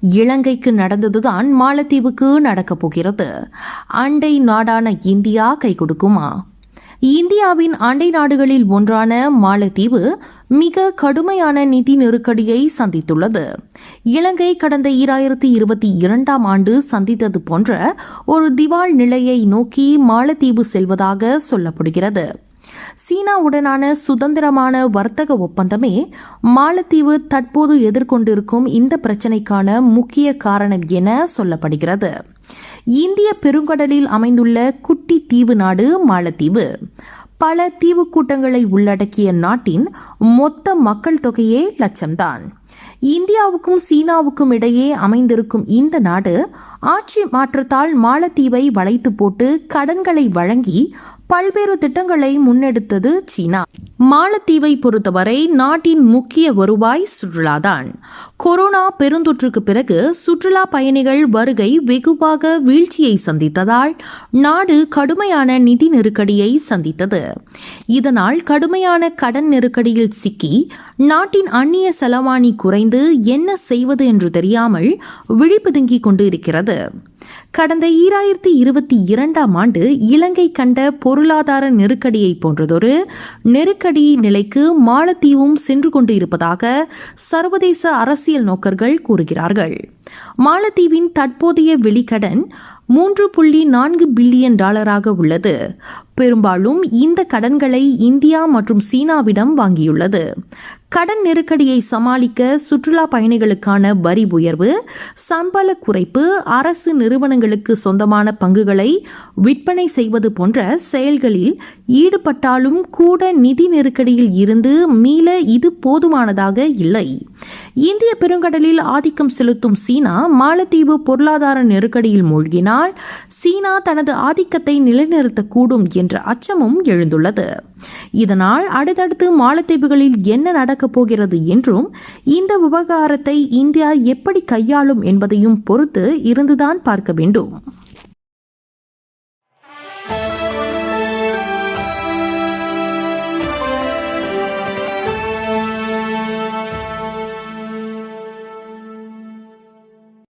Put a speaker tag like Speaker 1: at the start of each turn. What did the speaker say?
Speaker 1: இலங்கைக்கு நடந்ததுதான் மாலத்தீவுக்கு நடக்கப் போகிறது. அண்டை நாடான இந்தியா கை கொடுக்குமா? இந்தியாவின் அண்டை நாடுகளில் ஒன்றான மாலத்தீவு மிக கடுமையான நிதி நெருக்கடியை சந்தித்துள்ளது. இலங்கை கடந்த ஈராயிரத்தி இருபத்தி இரண்டாம் ஆண்டு சந்தித்தது போன்ற ஒரு திவால் நிலையை நோக்கி மாலத்தீவு செல்வதாக சொல்லப்படுகிறது. சீனாவுடனான சுதந்திரமான வர்த்தக ஒப்பந்தமே மாலத்தீவு தற்போது எதிர்கொண்டிருக்கும் இந்த பிரச்சினைக்கான முக்கிய காரணம் என சொல்லப்படுகிறது. இந்திய பெருங்கடலில் அமைந்துள்ள குட்டி தீவு நாடு மாலத்தீவு. பல தீவு கூட்டங்களை உள்ளடக்கிய நாட்டின் மொத்த மக்கள் தொகையே லட்சம்தான். இந்தியாவுக்கும் சீனாவுக்கும் இடையே அமைந்திருக்கும் இந்த நாடு ஆட்சி மாற்றத்தால் மாலத்தீவை வளைத்து போட்டு கடன்களை வழங்கி பல்வேறு திட்டங்களை முன்னெடுத்தது சீனா. மாலத்தீவை பொறுத்தவரை நாட்டின் முக்கிய வருவாய் சுற்றுலாதான். கொரோனா பெருந்தொற்றுக்கு பிறகு சுற்றுலா பயணிகள் வருகை வெகுவாக வீழ்ச்சியை சந்தித்ததால் நாடு கடுமையான நிதி நெருக்கடியை சந்தித்தது. இதனால் கடுமையான கடன் நெருக்கடியில் சிக்கி நாட்டின் அந்நிய செலவாணி குறைந்து என்ன செய்வது என்று தெரியாமல் விழிப்புதுங்கிக் கொண்டு இருக்கிறது கடந்த ஈராயிரத்தி இருபத்தி இரண்டாம் ஆண்டு இலங்கை கண்ட பொருளாதார நெருக்கடியை போன்றதொரு நெருக்கடி நிலைக்கு மாலத்தீவும் சென்று கொண்டு இருப்பதாக சர்வதேச அரசியல் நோக்கர்கள் கூறுகிறார்கள். மாலத்தீவின் தற்போதைய வெளிக்கடன் மூன்று புள்ளி நான்கு பில்லியன் டாலராக உள்ளது. பெரும்பாலும் இந்த கடன்களை இந்தியா மற்றும் சீனாவிடம் வாங்கியுள்ளது. கடன் நெருக்கடியை சமாளிக்க சுற்றுலா பயணிகளுக்கான வரி உயர்வு சம்பள குறைப்பு அரசு நிறுவனங்களுக்கு சொந்தமான பங்குகளை விற்பனை செய்வது போன்ற செயல்களில் ஈடுபட்டாலும் கூட நிதி நெருக்கடியில் இருந்து மீள இது போதுமானதாக இல்லை. இந்திய பெருங்கடலில் ஆதிக்கம் செலுத்தும் சீனா மாலத்தீவு பொருளாதார நெருக்கடியில் மூழ்கினால் சீனா தனது ஆதிக்கத்தை நிலைநிறுத்தக்கூடும் என்ற அச்சமும் எழுந்துள்ளது. இதனால் அடுத்தடுத்து மாலத்தீவுகளில் என்ன நடக்கப் போகிறது என்றும் இந்த விவகாரத்தை இந்தியா எப்படி கையாளும் என்பதையும் பொறுத்து இருந்துதான் பார்க்க வேண்டும்.